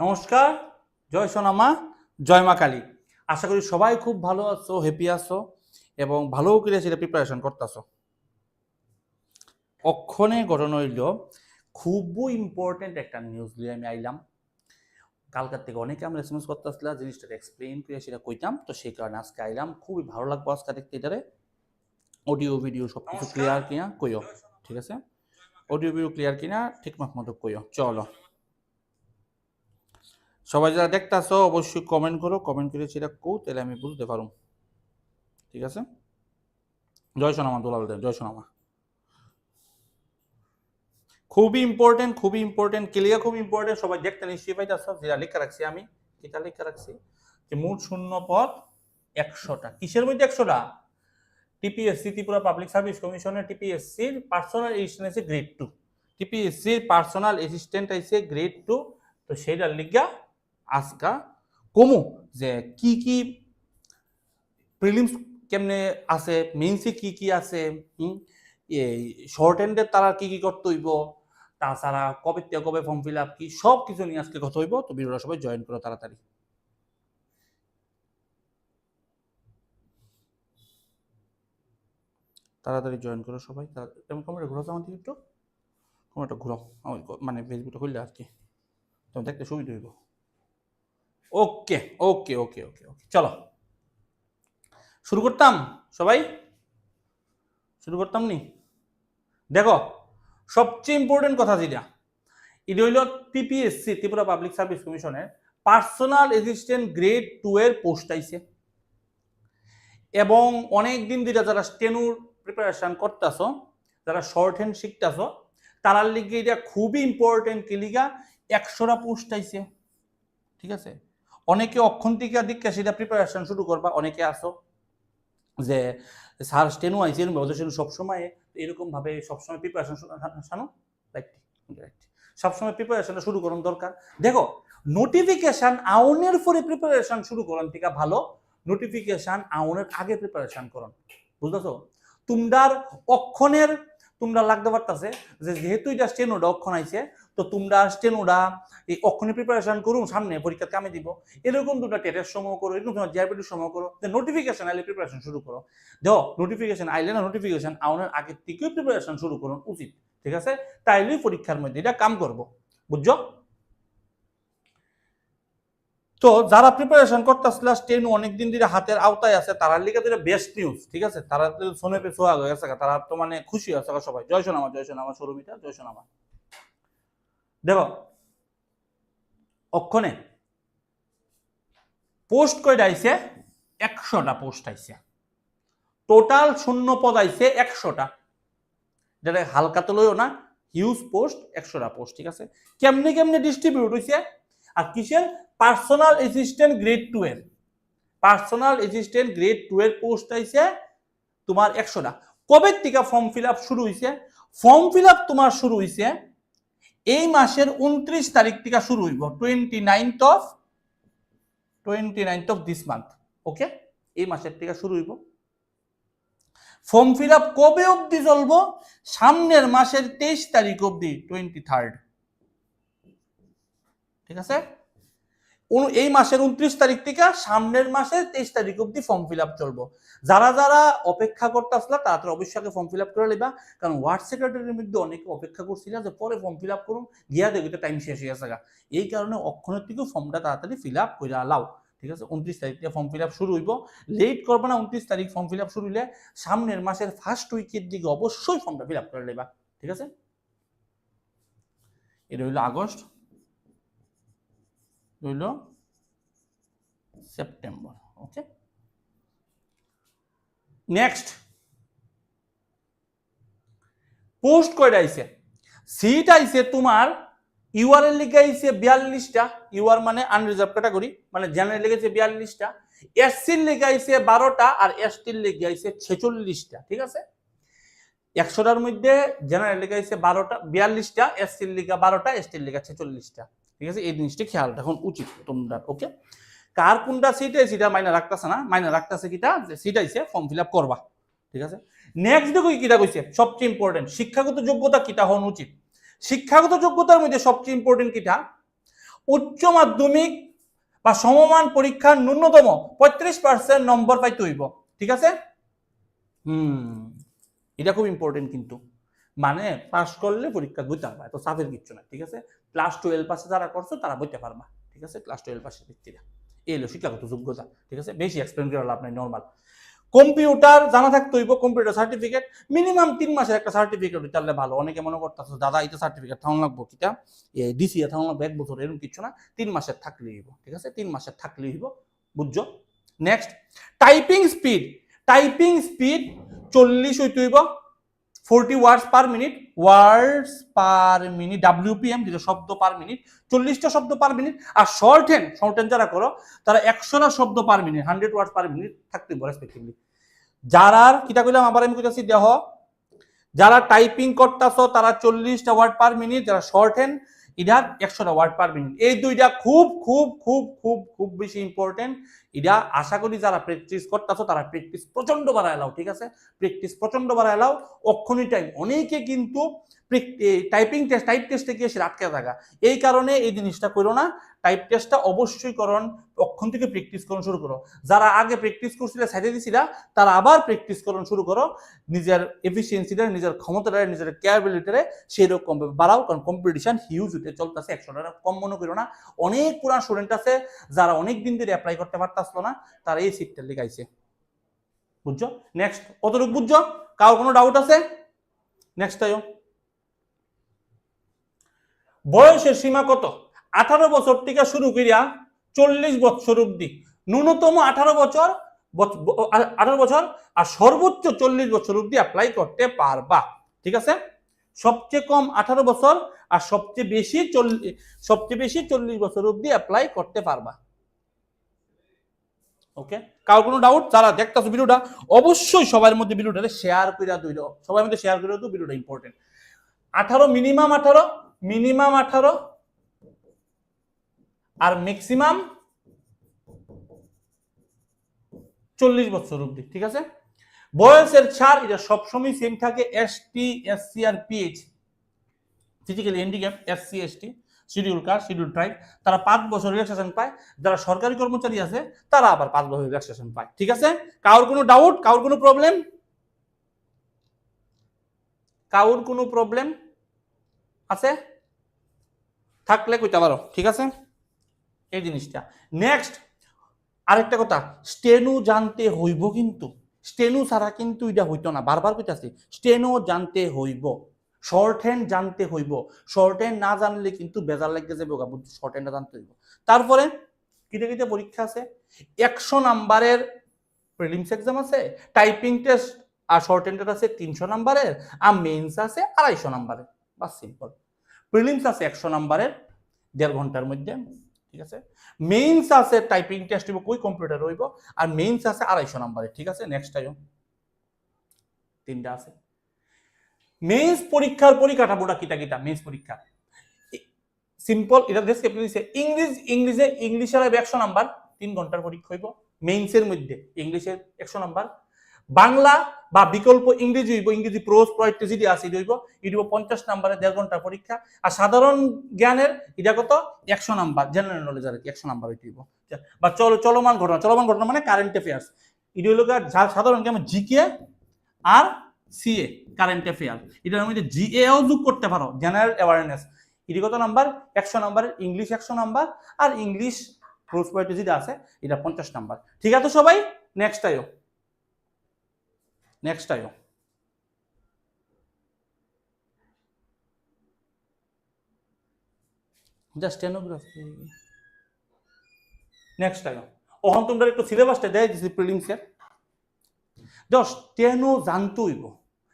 নমস্কার জয় সোনামা জয় মা কালী। আশা করি সবাই খুব ভালো আছো হ্যাপি আছো এবং ভালো করে সেটা প্রিপারেশন করতেছো। অক্ষণে ঘটনা হইল খুবই ইম্পর্টেন্ট একটা নিউজ নিয়ে আমি আইলাম। কালকার থেকে অনেকে আমরা এসএমএস করতে আসলাম জিনিসটা এক্সপ্লেন করে সেটা কইতাম তো সেই কারণে আজকে আইলাম। খুবই ভালো লাগবো আজকে দেখতে এটারে। অডিও ভিডিও সব কিছু ক্লিয়ার কিনা কইও ঠিক আছে? অডিও ভিডিও ক্লিয়ার কিনা ঠিক মতো কইও চলো। সবাই যারা দেখতেছো অবশ্যই কমেন্ট করো। কমেন্ট করে সেটা কো তাহলে আমি বুঝতে পারো ঠিক আছে? জয় সোনামা দোলাল দেন জয় সোনামা খুবই ইম্পর্টেন্ট খুবই ইম্পর্টেন্ট ক্লিয়ার খুব ইম্পর্টেন্ট সবাই দেখতে নিশ্চয়ই পাইতেছ, যেটা লেখা রাখছি আমি। এটা লেখা রাখছি? যে মোট শূন্য পদ একশোটা। কিসের মধ্যে একশোটা? টিপিএসসি ত্রিপুরা পাবলিক সার্ভিস কমিশনের টিপিএসসির পার্সোনাল এসিস্ট্যান্ট আছে গ্রেড টু টিপিএসসির পার্সোনাল অ্যাসিস্ট্যান্ট আছে গ্রেড টু তো সেইটার লিগা আজকা কমু যে কি কি প্রিলিমস কেমনে আছে মেইনসে কি কি আছে এই শর্ট হ্যান্ডের তারা কি কি করতে হইব, তাছাড়া কবে কবে ফর্ম ফিল আপ কি সব কিছু নিয়ে আজকে কথা হইব, তো ভিডিওটা সবাই জয়েন করো তাড়াতাড়ি। তাড়াতাড়ি জয়েন করো সবাই তেমন কমেন্টটা ঘুরাও তো একটু? কমেন্টটা আমার মানে ফেসবুকটা খুললে আর কি। দেখতে সুবিধা হইব। ওকে ওকে ওকে ওকে ওকে চলো। শুরু করতাম সবাই? শুরু করতাম নি? দেখো, সবচেয়ে ইম্পর্টেন্ট কথা যেটা, এটা হইল টিপিএসসি ত্রিপুরা পাবলিক সার্ভিস কমিশনের পার্সোনাল অ্যাসিস্ট্যান্ট গ্রেড টু এর পোস্ট আইছে। এবং অনেক দিন ধরে যারা স্টেনুর প্রিপারেশন করতেছ, যারা শর্ট হ্যান্ড শিখতেছ, তারার লিগে এটা খুবই ইম্পর্টেন্ট কিলিগা একশোটা পোস্ট আইছে। ঠিক আছে? অনেকে অক্ষন্তিকা দিককে সেটা প্রিপারেশন শুরু করবা, অনেকে আসো যে স্যার স্টেনু আইসি এরকম ছিল সবসময় এরকম ভাবে সবসময় প্রিপারেশন শানো? রাইট রাইট সবসময় প্রিপারেশনটা শুরু করুন দরকার। দেখো নোটিফিকেশন আউনের পরে প্রিপারেশন শুরু করুন থেকে ভালো। নোটিফিকেশন আউনের আগে প্রিপারেশন করুন। বুঝতেছো? তোমরার অক্ষণের, তোমরা লাগতে পারতাছে যে যেহেতু এটা স্টেনোডা অক্ষণ আইছে তো তোমরা স্টেনোডা এই অক্ষণে প্রিপারেশন করুন, সামনে পরীক্ষা কামে দিব। এরকম তোমরা টেটের সময় করো, এরকম তোমার জিআরপিটির সময় করো নোটিফিকেশন আইলে প্রিপারেশন শুরু করো। দেখো নোটিফিকেশন আইলে না নোটিফিকেশন আউনের আগে থেকেই প্রিপারেশন শুরু করুন, উচিত। ঠিক আছে? তাইলেই পরীক্ষার মধ্যে এটা কাম করব। বুঝছ? তো যারা প্রিপারেশন করতেছিল টেন অনেকদিন ধরে হাতের আওতায় আছে, তারার লিগে তো বেস্ট নিউজ ঠিক আছে? তারা শোনে পে সোহাগ হয়ে গেছে তারা তো মানে খুশি আছে সবাই। জয় সোনামা জয় সোনামা সরুমিতা জয় সোনামা। দেখো অক্ষণে পোস্ট কয়টা আইছে? একশোটা পোস্ট আইছে। টোটাল শূন্য পদ আইছে একশোটা। যেটা হালকা তো না হিউজ পোস্ট একশোটা পোস্ট ঠিক আছে? কেমনে কেমনে ডিস্ট্রিবিউট হইছে? আর কিসের? পার্সোনাল অ্যাসিস্ট্যান্ট গ্রেড টু এর। পার্সোনাল অ্যাসিস্ট্যান্ট গ্রেড টু এর পোস্ট আইছে তোমার একশোটা। কবে থেকে ফর্ম ফিল আপ শুরু হয়েছে ফর্ম ফিল আপ তোমার শুরু হয়েছে এই মাসের উনত্রিশ তারিখ থেকে শুরু হইব twenty ninth of twenty ninth of this month okay এই মাসের থেকে শুরু হইব। ফর্ম ফিল আপ কবে অবধি চলব? সামনের মাসের তেইশ তারিখ অবধি টোয়েন্টি থার্ড ঠিক আছে? এই মাসের উনত্রিশ তারিখ থেকে সামনের মাসের তেইশ তারিখ অব্দি ফর্ম ফিল আপ চলবো। যারা যারা অপেক্ষা করতে আসলা, তারা তো অবশ্যই আগে ফর্ম ফিল আপ করে নেবা। কারণ ওয়ার্ড সেক্রেটারির মধ্যে অনেকে অপেক্ষা করছিল যে পরে ফর্ম ফিল আপ করুন গিয়া দেখতে টাইম শেষ হয়ে গেছে। এই কারণে অক্ষণের থেকেও ফর্মটা তাড়াতাড়ি ফিল আপ করে আলাও ঠিক আছে? উনত্রিশ তারিখ থেকে ফর্ম ফিল আপ শুরু হইব। লেট করবে না, উনত্রিশ তারিখ ফর্ম ফিল আপ শুরু হইলে সামনের মাসের ফার্স্ট উইকের দিকে অবশ্যই ফর্মটা ফিল আপ করে নেবা। ঠিক আছে? এটা হইল আগস্ট। রইল সেপ্টেম্বর ওকে নেক্সট পোস্ট কয়টা আইছে? সিট আইছে তোমার ইউআর এর লিগে আইছে বিয়াল্লিশটা ইউআর মানে আনরিজার্ভ ক্যাটাগরি মানে জেনারেল লিগেছে বিয়াল্লিশটা এসসির লিগে আইছে বারোটা আর এসটির লিগে আইছে ছেচল্লিশটা, ঠিক আছে? একশোটার মধ্যে জেনারেল লিগে আইছে বারোটা, বিয়াল্লিশটা এসসির লিগা বারোটা এসটির লিগা ছেচল্লিশটা। ঠিক আছে? এই জিনিসটি খেয়াল রাখুন, উচিত তোমরা ওকে কার কোনটা সিট আছে সেটা মাইনা রাখতেছে না? মাইনা রাখতেছে কিটা? যে সিট আইছে ফর্ম ফিল আপ করবা, ঠিক আছে? নেক্সট দেখো কিটা কইছে? সবচেয়ে ইম্পর্টেন্ট শিক্ষাগত যোগ্যতা কিটা হওয়া উচিত? শিক্ষাগত যোগ্যতার মধ্যে সবচেয়ে ইম্পর্টেন্ট কিটা? উচ্চ মাধ্যমিক বা সমমান পরীক্ষার ন্যূনতম পঁয়ত্রিশ পার্সেন্ট নম্বর পাইতে হইব, ঠিক আছে? হুম, এটা খুব ইম্পর্টেন্ট কিন্তু। মানে পাস করলে পরীক্ষা বইতে পারবা, এত চাপের কিচ্ছু না ঠিক আছে? ক্লাস টুয়েলভ পাশে যারা করছ, তারা বইতে পারবা, ঠিক আছে? ক্লাস টুয়েলভ পাশের ভিত্তিতে। এই হলো শিক্ষাগত যোগ্যতা, ঠিক আছে? বেশি এক্সপ্লেন করে আপনার নর্মাল কম্পিউটার জানা থাকতে হইব কম্পিউটার সার্টিফিকেট মিনিমাম তিন মাসের একটা সার্টিফিকেট তাহলে ভালো। অনেকে মনে করতেছে, দাদা এটা সার্টিফিকেট থাকুন লাগবো কিটা ডিসি থাকুন লাগবো, এক বছর, এরকম কিছু না। তিন মাসের থাকলেই হইব, ঠিক আছে? তিন মাসের থাকলেই হইব, বুঝছ? Next typing speed typing speed চল্লিশ হইতে হইব forty words per minute words per minute WPM যেটা শব্দ পার মিনিট চল্লিশটা শব্দ পার মিনিট আর শর্ট হ্যান্ড শর্ট হ্যান্ড যারা করো, তারা একশোটা শব্দ per minute hundred words per minute থাকতে হবে রেসপেক্টিভলি যারা কিতা কইলাম আবার আমি কইতাছি, দেহ, যারা টাইপিং করতেছ, তারা চল্লিশটা ওয়ার্ড পার মিনিট যারা শর্ট হ্যান্ড এটা একশোটা ওয়ার্ড পার মিনিট এই দুইটা খুব খুব খুব খুব খুব বেশি ইম্পর্টেন্ট এটা আশা করি যারা প্র্যাকটিস করতেছো, তারা প্র্যাকটিস প্রচণ্ড বাড়ায় লাও, ঠিক আছে? প্র্যাকটিস প্রচণ্ড বাড়ায় লাও। অক্ষণি টাইম অনেকে কিন্তু টাইপিং টেস্ট টাইপ টেস্টে গিয়ে সে আটকে থাকা। এই কারণে এই জিনিসটা করো না। টাইপ টেস্টটা অবশ্যই করণ, অক্ষণ থেকে প্র্যাকটিস করুন শুরু করো। যারা আগে প্র্যাকটিস করছিলে সাইডে দিছিলা, তারা আবার প্র্যাকটিস করুন শুরু করো। নিজের এফিসিয়েন্সিটা নিজের ক্ষমতাটা নিজের ক্যাপাবিলিটিরে সেই রকম বাড়াও, কারণ কম্পিটিশন হিউজ হতে চলতেছে, একশো টাকা কম মনে করো না। অনেক পুরান স্টুডেন্ট আছে, যারা অনেক দিন ধরে অ্যাপ্লাই করতে পারতাছিল না, তারা এই সিটটা লিখাইছে বুঝছ? নেক্সট কতটুকু বুঝছ? কারও কোনো ডাউট আছে? নেক্সট আয়ো। বয়সের সীমা কত? আঠারো বছর থেকে শুরু করিয়া চল্লিশ বছর অব্দি ন্যূনতম আঠারো বছর আঠারো বছর আর সর্বোচ্চ চল্লিশ বছর অব্দি অ্যাপ্লাই করতে পারবা। ঠিক আছে? সবচেয়ে কম আঠারো বছর আর সবচেয়ে বেশি চল্লিশ সবচেয়ে বেশি চল্লিশ বছর অব্দি অ্যাপ্লাই করতে পারবা। ওকে কারও কোনো ডাউট যারা দেখতেছো ভিডিওটা, অবশ্যই সবার মধ্যে ভিডিওটা শেয়ার করে দুইটা সবার মধ্যে শেয়ার করে তো ভিডিওটা ইম্পর্টেন্ট আঠারো মিনিমাম আঠারো মিনিমাম আঠারো, আর ম্যাক্সিমাম চল্লিশ বছর অব্দি ঠিক আছে? বয়সের ছাড়, এটা সবসময় সেম থাকে এস টি এস সি আর PH physically handicap S C S T schedule caste schedule tribe তারা পাঁচ বছর রিল্যাক্সেশন পায়। যারা সরকারি কর্মচারী আছে, তারা আবার পাঁচ বছর রিল্যাক্সেশন পায়। ঠিক আছে? কারোর কোনো ডাউট কারোর কোনো প্রবলেম কারোর কোনো প্রবলেম আছে? থাকলে কইতে পারো, ঠিক আছে? এই জিনিসটা। নেক্সট আরেকটা কথা, স্টেনু জানতে হইব কিন্তু। স্টেনু ছাড়া কিন্তু এটা হইতো না। বারবার কইতাছি, স্টেনু জানতে হইব। শর্ট হ্যান্ড জানতে হইব। শর্ট হ্যান্ড না জানলে কিন্তু বেজার লাগতে যাবে শর্ট হ্যান্ডটা জানতে হইব। তারপরে কিতে কিতে পরীক্ষা আছে? একশো নাম্বারের প্রিলিমস এক্সাম আছে টাইপিং টেস্ট আর শর্ট হ্যান্ডের আছে তিনশো নাম্বারের, আর মেইনস আছে আড়াইশো নাম্বারের। বা সিম্পল প্রিলিমস আছে একশো নাম্বারের, দেড় ঘণ্টার মধ্যে, ঠিক আছে? মেইনস আছে টাইপিং টেস্ট হইব, কই কম্পিউটার হইব? আর মেইনস আছে আড়াইশো নাম্বারের, ঠিক আছে? নেক্সট টাইম তিনটা আছে। মেইনস পরীক্ষার পরিকাঠামোটা কিটা কিটা? মেইনস পরীক্ষা। সিম্পল এটা ডেসক্রিপশন দিছে ইংলিশ ইংলিশে ইংলিশের একশো নাম্বার, তিন ঘণ্টার পরীক্ষা হইব। মেইনসের মধ্যে ইংলিশের একশো নাম্বার। বাংলা বা বিকল্প ইংরেজি হইব, ইংরেজি প্রোজ প্রয়েক্ট যেটি আছে, এটি হইব, এটি পঞ্চাশ নাম্বারের দেড় ঘণ্টার পরীক্ষা। আর সাধারণ জ্ঞানের, এটা কত? একশো নাম্বার জেনারেল নলেজ আর কি, একশো নাম্বার হইতে হইব। বা চল, চলমান ঘটনা চলমান ঘটনা মানে কারেন্ট অ্যাফেয়ার্স এটি হইল সাধারণ জ্ঞান জিকে আর সিএ কারেন্ট অ্যাফেয়ার এটার মধ্যে জিএও যোগ করতে পারো জেনারেল অ্যাওয়ারনেস এটি কত নাম্বার? একশো নাম্বার ইংলিশ একশো নাম্বার, আর ইংলিশ প্রোজ প্রয়েক্ট যেটা আছে, এটা পঞ্চাশ নাম্বার। ঠিক আছে সবাই? নেক্সট আইও। নেক্সট স্টেনোগ্রাফি নেক্সট আইও। ওহন, তোমরা একটু সিলেবাসটা দেয় দিছি প্রিলিমসের জাস্ট স্টেনো জানতে হইব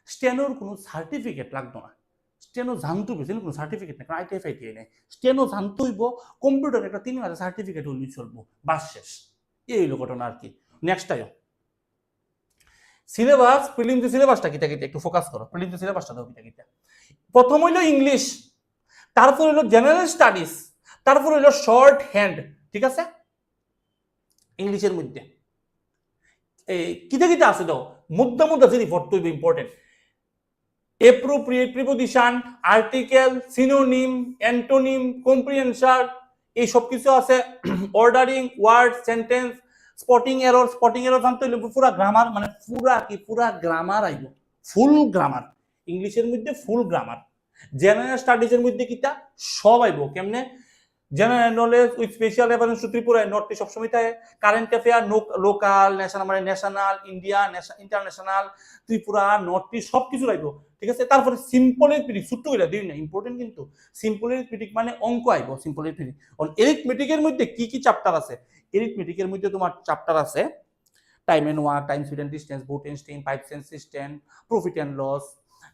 স্টেনোর কোনো সার্টিফিকেট লাগতো না স্টেনো জানতে স্টেনো কোনো সার্টিফিকেট নেই আইটিএফ আইটিআই নেই স্টেনো জানতে হইব কম্পিউটার একটা তিন হাজার সার্টিফিকেট হইলেই চলবো বাস শেষ এই হইল ঘটনা আর কি নেক্সট আইও সিলেবাস প্রিলিমস সিলেবাসটা কিটা কিটা একটু ফোকাস করো প্রিলিমস সিলেবাসটা দাও কিটা কিটা প্রথম হইল ইংলিশ তারপর হইল জেনারেল স্টাডিজ তারপর হইল শর্ট হ্যান্ড ঠিক আছে ইংলিশের মধ্যে কিটা কিটা আছে দাও মুদ্রা মুদ্রা যদি পড়তে হইবে important appropriate preposition, article, synonym, antonym, comprehension, এই সব কিছু আছে। Ordering word sentence spotting error spotting error জানতে হইলে পুরা গ্রামার মানে পুরা কি? পুরা গ্রামার আইব। ফুল গ্রামার ইংলিশের মধ্যে ফুল গ্রামার জেনারেল স্টাডিজের মধ্যে কিটা সব আইব। কেমনে? General knowledge with special reference to Tripura north সবসময় থাকে কারেন্ট অ্যাফেয়ার লোকাল ন্যাশনাল মানে national India international Tripura east সব কিছু আইব ঠিক আছে? তারপরে সিম্পলের পিডিক ছোট্ট করে দিই না ইম্পর্টেন্ট কিন্তু সিম্পলের পিডিক মানে অঙ্ক আইব সিম্পলের পিডিক এরিথমেটিকের মধ্যে কি কি চ্যাপ্টার আছে? এরিথমেটিকের মধ্যে তোমার চ্যাপ্টার আছে time and work time speed and distance boat and stream pipe sense system profit and loss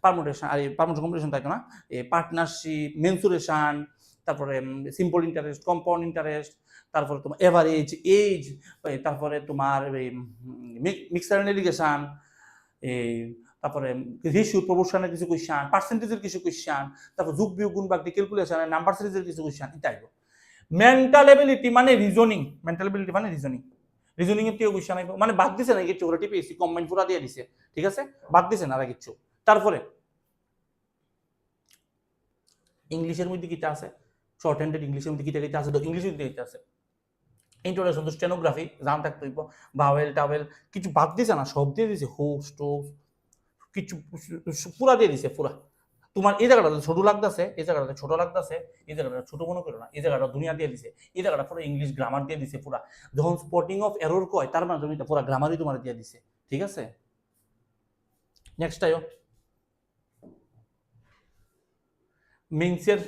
permutation R permutation competition থাকে না? পার্টনারশিপ মেনসুরেশন তারপরে সিম্পল ইন্টারেস্ট কম্পাউন্ড ইন্টারেস্ট তারপরে তোমার এভারেজ এজ তারপরে তোমার মিক্সার ইরিগেশন এই, তারপরে রেশিও প্রপোর্শনের কিছু কোয়েশ্চান পার্সেন্টেজের কিছু কোয়েশ্চান তারপর যুগ, বিয়োগ, গুণ বাকি ক্যালকুলেশন নাম্বার সিরিজের কিছু কোয়েশ্চান ইত্যাদি মেন্টাল এবিলিটি মানে রিজনিং মেন্টাল এবিলিটি মানে রিজনিং রিজনিং এর কেউ কোয়েশ্চান আইব মানে বাদ দিছে না কিছু ওরা টিপিএসসি কম্বাইন পুরা দিয়ে দিছে, ঠিক আছে? বাদ দিছে না আর কিছু তারপরে, ইংলিশের মধ্যে কিটা আছে? শর্ট হ্যান্ডেড ইংলিশের মধ্যে কিটা আছে? তো মধ্যে কিটা আছে। ইন্ট্রোডাকশন তো স্টেনোগ্রাফি জান থাকতে হইব। ভাওয়েল টাওয়েল কিছু বাদ দিছে না, সব দিয়ে দিছে। হোক স্টোক কিছু পুরা দিয়ে দিছে, পুরা। তোমার এই জায়গাটা ছোট লাগতেছে, এই জায়গাটা ছোট লাগতেছে, এই জায়গাটা ছোট মনে করো না, এই জায়গাটা দুনিয়া দিয়ে দিছে। এই জায়গাটা পুরো ইংলিশ গ্রামার দিয়ে দিছে পুরা। যখন স্পটিং অফ এরর কয়, তার মানে তুমি পুরা গ্রামারই তোমার দিয়ে দিছে। ঠিক আছে? নেক্সট আয়ো। মিংসের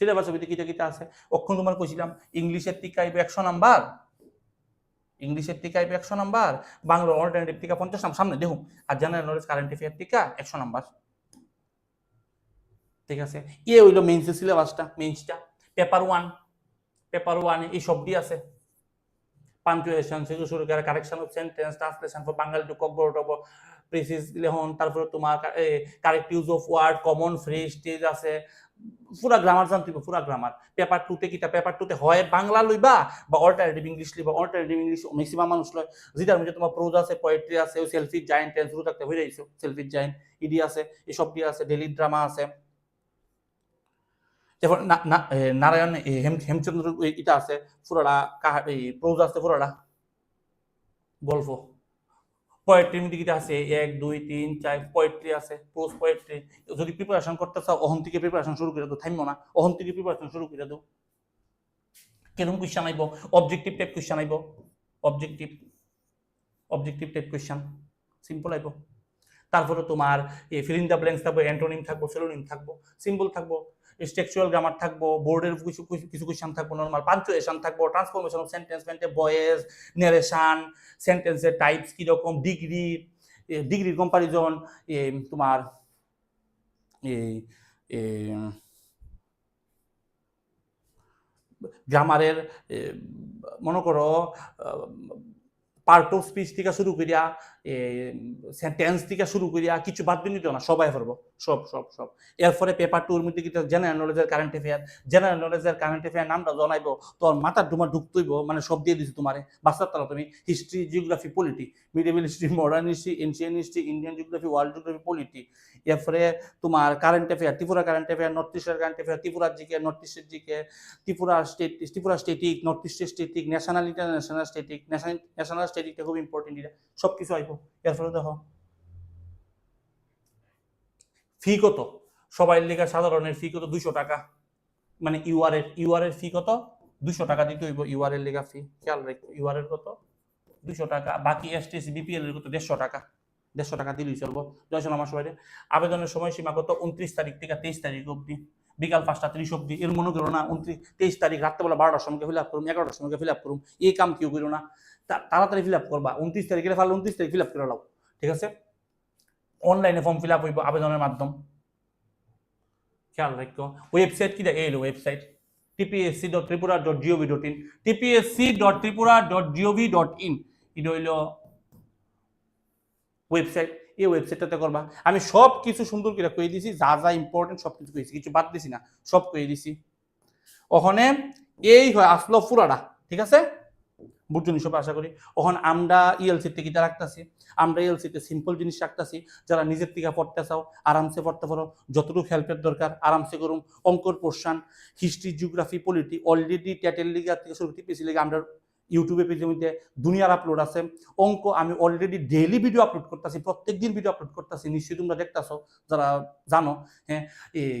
সিলেবাসের ভিতরে কিটা কিটা আছে? অক্ষণ তোমার কইছিলাম, ইংলিশের টিকা আইবে একশো নাম্বার। ইংলিশের টিকা আইবে একশো নাম্বার। বাংলা অল্টারনেটিভ টিকা পঞ্চাশ নাম্বার। সামনে দেখুন, আর জেনারেল নলেজ কারেন্ট অ্যাফেয়ার টিকা একশো নাম্বার। ঠিক আছে? ইয়ে হইল মেইনসের সিলেবাসটা মেইনসটা পেপার ওয়ান পেপার ওয়ান এই সবটি আছে। পাঞ্চুয়েশন থেকে শুরু করে correction of sentence translation for Bangali to Kokborok precis লেহন তারপরে তোমার correct use of word common phrase stage আছে, পুরা গ্রামার জানতে হবে পুরা গ্রামার পেপার টুতে কিটা পেপার টুতে হয় বাংলা লইবা বা অল্টারনেটিভ ইংলিশ লইবা অল্টারনেটিভ ইংলিশ ম্যাক্সিমাম মানুষ লয়। যেটার মধ্যে তোমার প্রোজ আছে পোয়েট্রি আছে সেলফি জায়েন্ট টেন্স শুরু থাকতে হয়ে যাইছো সেলফি জায়েন্ট ইডি আছে, এসব দিয়ে আছে ডেলি ড্রামা আছে। যেমন নারায়ণ হেম, হেমচন্দ্র এটা আছে এই প্রোজ আছে পুরাটা। গল্প। পোয়েট্রির মধ্যে আছে, এক, দুই, তিন, চার পোয়েট্রি আছে প্রোজ পোয়েট্রি যদি প্রিপারেশন করতে চাও, অহন থেকে প্রিপারেশন শুরু করে দাও, থামবো না। অহন থেকে প্রিপারেশন শুরু করে দাও। কীরকম কোয়েশ্চান আইব? অবজেক্টিভ টাইপ কোয়েশ্চান আইব? Objective objective type question simple আইব। তারপরে তোমার ফিলিং দ্য ব্ল্যাঙ্কস থাকব অ্যান্টোনিম থাকব সেলোনিম থাকব। সিম্পল থাকব। স্টেকচুয়াল গ্রামার থাকব বোর্ডের কিছু কিছু কোয়েশ্চান থাকব নর্মাল পাঞ্চুয়েশন থাকব ট্রান্সফরমেশন অফ সেন্টেন্স মেন্টে বয়েস নেরেশন সেন্টেন্সের টাইপস কীরকম ডিগ্রি ডিগ্রির কম্পারিজন তোমার গ্রামারের মনে করো পার্ট অফ স্পিচ থেকে শুরু করিয়া সেন্টেন্স থেকে শুরু করিয়া, কিছু বাদ দিন না, সবাই পারব সব সব সব। এরপরে পেপার টুর মধ্যে কিন্তু জেনারেল নলেজের কারেন্ট অ্যাফেয়ার জেনারেল নলেজের কারেন্ট অ্যাফেয়ার নামটা জানাইব, তোর মাথার ডুমা ঢুকতইব মানে সব দিয়ে দিছি তোমারে। বাচ্চার তারা তুমি। History geography polity medieval history modern history ancient history Indian geography world geography polity এরপরে তোমার current affair Tripura current affair north ইস্টের কারেন্ট অ্যাফেয়ার ত্রিপুরার জিকে নর্থ ইস্টের GK Tripura state Tripura static north ইস্টের static national international static national national স্টেটিকটা খুব important এটা সব কিছু আইব। এরপরে দেখো। ফি কত? সবাই লেখা সাধারণের ফি কত? দুইশো টাকা। মানে ইউআর এর ইউআর এর ফি কত? দুইশো টাকা দিতে হইব। ইউআর এর লেখা ফি খেয়াল রাখো। ইউআর এর কত? দুইশো টাকা। বাকি এসটিসি বিপিএল এর কত? দেড়শো টাকা। দেড়শো টাকা দিলেই চলবো। জয়সন আমার সবাই আবেদনের সময়সীমা কত? উনত্রিশ তারিখ থেকে তেইশ তারিখ অবধি। বিকাল পাঁচটা ত্রিশ অব্দি এর মনে করো না। উনত্রিশ তেইশ তারিখ রাত্রেবেলা বারোটার সময় ফিল আপ করুন। এগারোটার সময় ফিল আপ করুন। এই কাম কেউ করো না। তাড়াতাড়ি ফিল আপ করবা। উনত্রিশ তারিখে ফালে উনত্রিশ তারিখ ফিল আপ করে লাও ঠিক আছে? অনলাইনে ফর্ম ফিল আপ হইব আবেদনের মাধ্যম। খেয়াল রাখো। ওয়েবসাইট কি এলো website TPSC dot Tripura dot G O V dot in TPSC dot Tripura dot G O V dot in হইল ওয়েবসাইট এই ওয়েবসাইটটাতে করবা। আমি সব কিছু সুন্দর করে কয়ে দিছি। যা যা ইম্পর্টেন্ট সব কিছু কয়েছি কিছু বাদ দিছি না। সব কয়ে দিছি। ওখানে এই হয়, আসলো পুরাটা ঠিক আছে? বুঝছেন সব আশা করি। ওখান আমরা ইএলসির টিকিটটা রাখতেছি। আমরা ইএলসিতে সিম্পল জিনিস রাখতেছি, যারা নিজের থেকে পড়তে চাও, আরামসে পড়তে পারো। যতটুকু হেল্পের দরকার, আরামসে করুন। অঙ্কর portion history geography polity already ট্যাটেল লিগা থেকে শুরু টিপিসি লিগা আমরা ইউটিউবে পেজের মধ্যে দুনিয়ার আপলোড আছে। অঙ্ক আমি অলরেডি ডেইলি ভিডিও আপলোড করতেছি প্রত্যেক দিন ভিডিও আপলোড করতেছি। নিশ্চয়ই তোমরা দেখতেছো, যারা জানো হ্যাঁ এই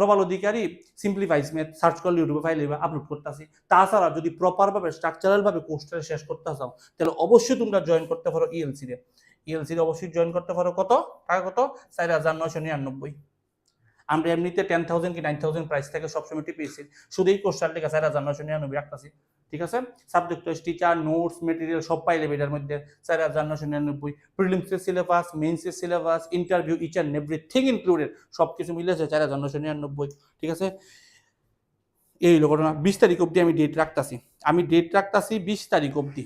প্রবাল অধিকারী সিম্পলিফাইজ মেথ সার্চ করলে ইউটিউবে ফাইল আপলোড করতেছি। তাছাড়া যদি প্রপারভাবে স্ট্রাকচারালভাবে কোর্সটা শেষ করতে চাও, তাহলে অবশ্যই তোমরা জয়েন করতে পারো ইএলসি রে ইএলসি রে অবশ্যই জয়েন করতে পারো কত? টাকা কত? চার হাজার নয়শো নিরানব্বই। আমরা এমনিতে টেন থাউজেন্ড কি নাইন থাউজেন্ড প্রাইস থেকে সবসময় টিপিয়েছি শুধু এই কোর্সটার লেগে চার হাজার নয়শো নিরানব্বই রাখতেছি। ঠিক আছে? Subject wise teacher notes material সব পাইলে এটার মধ্যে। চার হাজার নশো নিরানব্বই। প্রিলিমসের syllabus মেন্সের syllabus interview each and everything included সব কিছু মিলেছে। চার হাজার নশো নিরানব্বই। ঠিক আছে? এই হলো ঘটনা। বিশ তারিখ অবধি আমি ডেট রাখতাছি। আমি ডেট রাখতাছি বিশ তারিখ অবধি।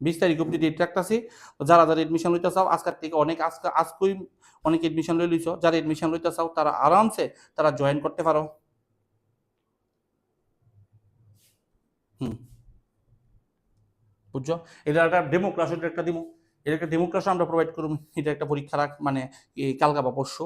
বিশ তারিখ অবধি ডেট রাখতাছি। যারা যারা এডমিশন লইতে চাও, আজকের থেকে অনেক আজকে, আজকেই অনেক এডমিশন লই লইছ। যারা এডমিশন লইতে চাও, তারা আরামসে তারা জয়েন করতে পারো। হুম। বুঝছ? এটা একটা ডেমো ক্লাস এটা একটা দিমু এটা একটা ডেমো ক্লাস আমরা প্রোভাইড করব এটা একটা পরীক্ষা রাখ মানে কালকা বা পরশু।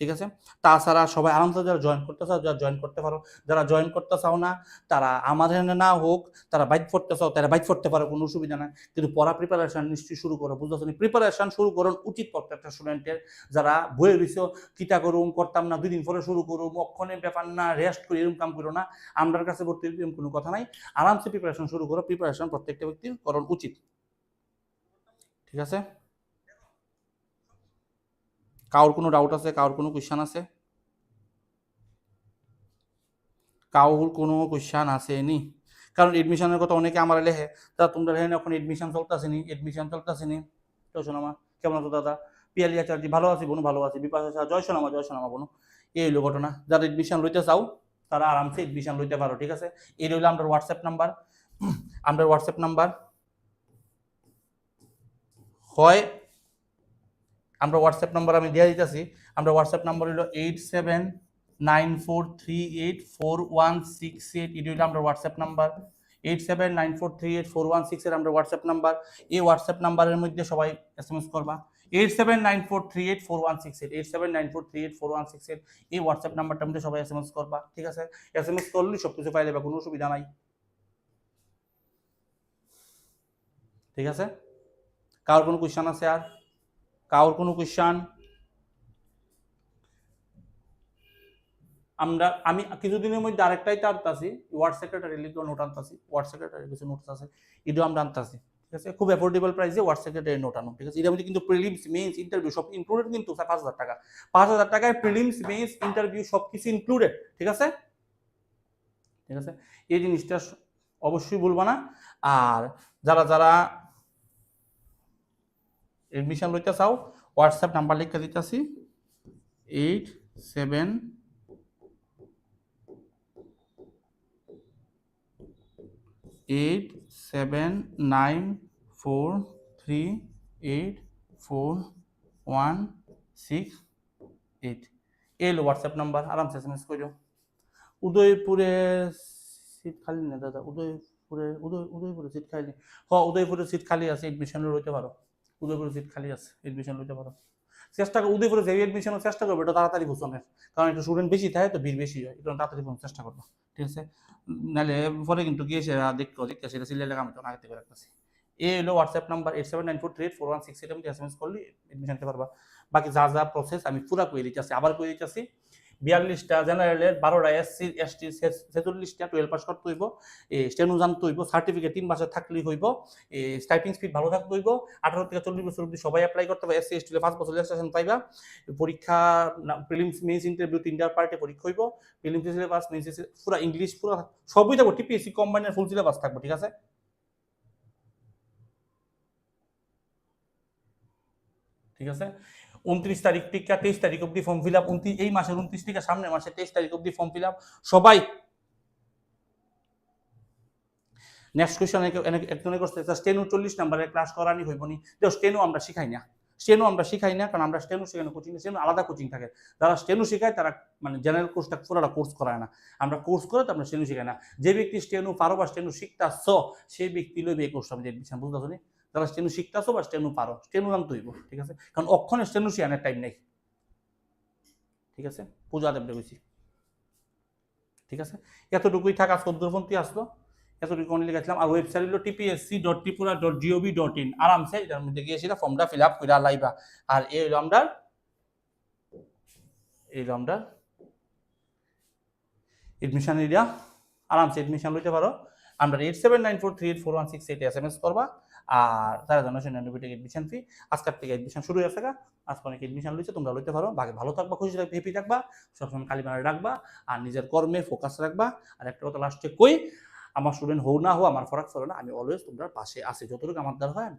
ঠিক আছে? তাছাড়া সবাই আরামসে যারা জয়েন করতে চাও যারা জয়েন করতে পারো, যারা জয়েন করতে চাও না, তারা আমাদের এখানে না হোক, তারা বাইক পড়তে চাও তারা বাইক পড়তে পারো, কোনো অসুবিধা নাই। কিন্তু পড়া প্রিপারেশন নিশ্চয়ই শুরু করো, বুঝতেছো প্রিপারেশন শুরু করুন, উচিত প্রত্যেকটা স্টুডেন্টের যারা বইয়ে রয়েছ কিতা করুম, করতাম না দুই দিন পরে শুরু করুম অক্ষণে ব্যাপার না রেস্ট করি এরকম কাম করো না। আমরার কাছে ভর্তি এরকম কোনো কথা নাই। আরামসে প্রিপারেশন শুরু করো প্রিপারেশন প্রত্যেকটা ব্যক্তির করণ উচিত। ঠিক আছে? কারোর কোনো ডাউট আছে, কারোর কোনো কোয়েশ্চান আছে? কারোর কোনো কোয়েশ্চান আছে নি কারণ এডমিশনের কথা অনেকে আমার লেখে তা তোমরা এখানে এখন এডমিশন চলতেছে নি এডমিশন চলতেছে নি তো সোনামা কেমন আছো দাদা? পিয়ালি আচার্য ভালো আছি বোনু, ভালো আছি। বিপাশ আচ্ছা জয় সোনামা জয় সোনামা বোনু। এই হইল ঘটনা। যারা এডমিশন লইতে চাও, তারা আরামসে এডমিশন লইতে পারো, ঠিক আছে? এই রইল আমরা হোয়াটসঅ্যাপ নাম্বার আমরা হোয়াটসঅ্যাপ নাম্বার হয় আমরা হোয়াটসঅ্যাপ নম্বর আমি দিয়ে দিতেছি। আমরা হোয়াটসঅ্যাপ নম্বর হলো eight seven nine four three eight four one six eight এটি হলো আমরা WhatsApp number eight seven nine four three eight four one six এর আমরা হোয়াটসঅ্যাপ নাম্বার এই হোয়াটসঅ্যাপ নাম্বারের মধ্যে সবাই এস এম এস করবা eight seven nine four eight four one six eight eight seven nine four three eight four one six এই WhatsApp নাম্বারটার মধ্যে সবাই এস এম এস করবা, ঠিক আছে? এস এম এস করলেই সব কিছু পাই যাবে, কোনো অসুবিধা নাই। ঠিক আছে? কারোর কোনো কোয়েশ্চান আছে আর? কারোর কোনো কোয়েশ্চান আমরা, আমি কিছুদিনের মধ্যে আরেকটাই তো আনতাছি ওয়ার্ড সেক্রেটারি লিখে নোট আনতাছি ওয়ার্ড সেক্রেটারি কিছু নোট আছে, এটাও আমরা আনতাছি ঠিক আছে? খুব অ্যাফোর্ডেবল প্রাইসে ওয়ার্ড সেক্রেটারি নোট আনো, ঠিক আছে? এটার মধ্যে কিন্তু প্রিলিমস মেইনস ইন্টারভিউ সব ইনক্লুডেড কিন্তু পাঁচ হাজার টাকা। পাঁচ হাজার টাকায় প্রিলিমস মেইনস ইন্টারভিউ সব কিছু ইনক্লুডেড ঠিক আছে? ঠিক আছে? এই জিনিসটা অবশ্যই বলব না। আর যারা যারা এডমিশন লইতে চাও হোয়াটসঅ্যাপ নাম্বার লিখে দিতেছি eight seven eight seven nine four three eight four one six eight এই হোয়াটসঅ্যাপ নাম্বার আরামসে এস এম এস করো উদয়পুরে সিট খালি না দাদা, উদয়পুরে, উদয়, উদয়পুরে সিট খালি। হ, উদয়পুরে সিট খালি আছে এডমিশন লইতে পারো। উদয়পুরে সিট খালি আছে এডমিশন লইতে পারো। চেষ্টা করো উদয়পুরে যে এডমিশনের চেষ্টা করবে, এটা তাড়াতাড়ি ঘোষণের কারণ একটু স্টুডেন্ট বেশি থাকে তো ভিড় বেশি হয় এটা তাড়াতাড়ি ঘোষণার চেষ্টা করব। ঠিক আছে? নাহলে পরে কিন্তু গিয়ে সে দেখতে দেখতে সেটা সিলে লেখা আমি তখন আগে থেকে রাখতেছি। এ হলো WhatsApp number eight seven nine four three eight four one six eight S M S করলে এডমিশন নিতে পারবা। বাকি যা যা প্রসেস আমি পুরা করে দিচ্ছি আবার করে দিচ্ছি বিয়াল্লিশটা জেনারেলের বারোটা এসসি এসটি ছেচল্লিশটা টুয়েলভ পাস করতে হইব। স্টেনু জানতে হইব সার্টিফিকেট তিন মাসে থাকলেই হইব। টাইপিং স্পিড ভালো থাকতে হইব। আঠারো থেকে চল্লিশ বছর অব্দি সবাই অ্যাপ্লাই করতে হবে। এসসি এসটি পাঁচ বছর রেজিস্ট্রেশন পাইবা। পরীক্ষা প্রিলিমস মেইনস ইন্টারভিউ তিনটার পার্টে পরীক্ষা হইব। প্রিলিমস সিলেবাস মেইনস পুরো ইংলিশ পুরো সবই থাকব। টিপিএসসি কম্বাইনের ফুল সিলেবাস থাকব, ঠিক আছে? ঠিক আছে? উনত্রিশ তারিখ থেকে তেইশ তারিখ অব্দি ফর্ম ফিল আপ এই মাসের উনত্রিশ থেকে সামনের মাসে তেইশ তারিখ অব্দি ফর্ম ফিল আপ সবাই নেক্সট কোয়েশ্চন একজনে করতে স্টেনু চল্লিশ নাম্বারের ক্লাস করানি হইব নি। স্টেনু আমরা শিখাই না। স্টেনো আমরা শিখাই না, কারণ আমরা স্টেনো শেখানো কোচিং স্টেনো আলাদা কোচিং থাকে। যারা স্টেনো শেখায়, তারা মানে জেনারেল কোর্সটা পুরোটা কোর্স করায় না। আমরা কোর্স করে তো আমরা স্টেনো শিখাই না। যে ব্যক্তি স্টেনো পারো বা স্টেনো শিখতাছ সেই ব্যক্তি লইবে এই কোর্সটা আমি বুঝতে পারছ যারা স্টেনো শিখতাছো বা স্টেনো পারো, স্টেনো নাম তৈব ঠিক আছে? কারণ অক্ষণে স্টেনো শিখানোর টাইম নেই, ঠিক আছে? পূজা দেবটা বেশি, ঠিক আছে? এতটুকুই থাকা চোদ্দ পন্থী আসলো। এতটুকু অনেক লিখেছিলাম আর ওয়েবসাইট হলো TPSC dot Tripura dot G O V dot in আরামসে এটার মধ্যে গিয়েছিল ফর্মটা ফিল আপ করে লাইবা। আর এই হলো আমরা, এই হলো আমরা এডমিশন এরিয়া আরামসে এডমিশন লইতে পারো। আমরা eight seven nine four three eight four one six eight S M S করবা। আর তারা জানো নিরানব্বই টাকা এডমিশন ফি আজকের থেকে এডমিশন শুরু হয়েছে আজকে অনেক এডমিশন লইছে? তোমরা লইতে পারো। বাকি ভালো থাকবা, খুশি থাকবা হ্যাপি থাকবা। সবসময় কালিমারে রাখবা আর নিজের কর্মে ফোকাস রাখবা। আর একটা কথা লাস্টে কই, আমার স্টুডেন্ট হোক না হো আমার ফরাক ফলো না। আমি অলওয়েজ তোমরা পাশে আসে যতটুকু আমার দ্বারা হয় আমি